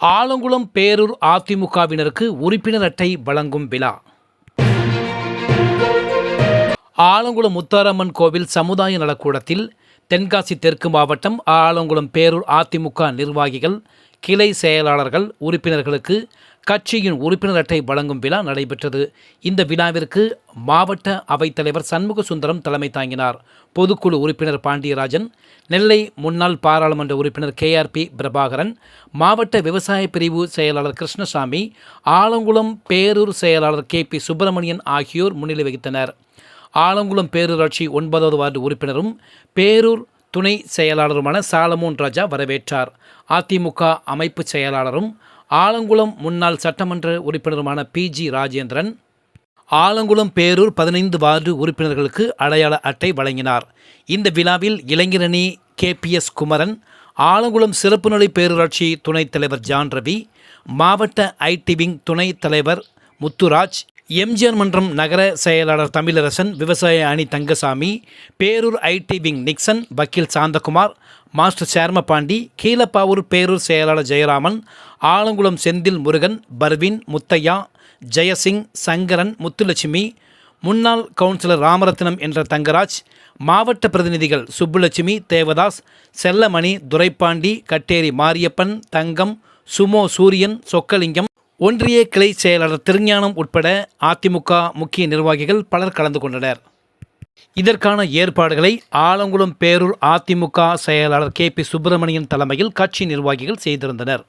ஆலங்குளம் பேரூர் அதிமுகவினருக்கு உறுப்பினர் அட்டை வழங்கும் விழா. ஆலங்குளம் முத்தாரம்மன் கோவில் சமுதாய நலக்கூடத்தில் தென்காசி தெற்கு மாவட்டம் ஆலங்குளம் பேரூர் அதிமுக நிர்வாகிகள் கிளை செயலாளர்கள் உறுப்பினர்களுக்கு கட்சியின் உறுப்பினர் அட்டை வழங்கும் விழா நடைபெற்றது. இந்த விழாவிற்கு மாவட்ட அவைத்தலைவர் சண்முக சுந்தரம் தலைமை தாங்கினார். பொதுக்குழு உறுப்பினர் பாண்டியராஜன் நெல்லை முன்னாள் பாராளுமன்ற உறுப்பினர் கேஆர்பி பிரபாகரன் மாவட்ட விவசாய பிரிவு செயலாளர் கிருஷ்ணசாமி ஆலங்குளம் பேரூர் செயலாளர் கே பி சுப்பிரமணியன் ஆகியோர் முன்னிலை வகித்தனர். ஆலங்குளம் பேரூராட்சி ஒன்பதாவது வார்டு உறுப்பினரும் பேரூர் துணை செயலாளருமான சாலமோன் ராஜா வரவேற்றார். அதிமுக அமைப்பு செயலாளரும் ஆலங்குளம் முன்னாள் சட்டமன்ற உறுப்பினருமான பி ஜி ராஜேந்திரன் ஆலங்குளம் பேரூர் பதினைந்து வார்டு உறுப்பினர்களுக்கு அடையாள அட்டை வழங்கினார். இந்த விழாவில் இளைஞரணி கேபிஎஸ் குமரன் ஆலங்குளம் சிறப்பு நிலை பேரூராட்சி துணைத் தலைவர் ஜான் ரவி மாவட்ட ஐடி விங் துணைத் தலைவர் முத்துராஜ் எம்ஜிஆர் மன்றம் நகர செயலாளர் தமிழரசன் விவசாய அணி தங்கசாமி பேரூர் ஐடி விங் நிக்சன் வக்கீல் சாந்தகுமார் மாஸ்டர் சேர்மபாண்டி கீழப்பாவூர் பேரூர் செயலாளர் ஜெயராமன் ஆலங்குளம் செந்தில் முருகன் பர்வின் முத்தையா ஜெயசிங் சங்கரன் முத்துலட்சுமி முன்னாள் கவுன்சிலர் ராமரத்னம் என்ற தங்கராஜ் மாவட்ட பிரதிநிதிகள் சுப்புலட்சுமி தேவதாஸ் செல்லமணி துரைப்பாண்டி கட்டேரி மாரியப்பன் தங்கம் சுமோ சூரியன் சொக்கலிங்கம் ஒன்றிய கிளை செயலாளர் திருஞானம் உட்பட அதிமுக முக்கிய நிர்வாகிகள் பலர் கலந்து கொண்டனர். இதற்கான ஏற்பாடுகளை ஆலங்குளம் பேரூர் அதிமுக செயலாளர் கே பி சுப்பிரமணியன் தலைமையில் கட்சி நிர்வாகிகள் செய்திருந்தனர்.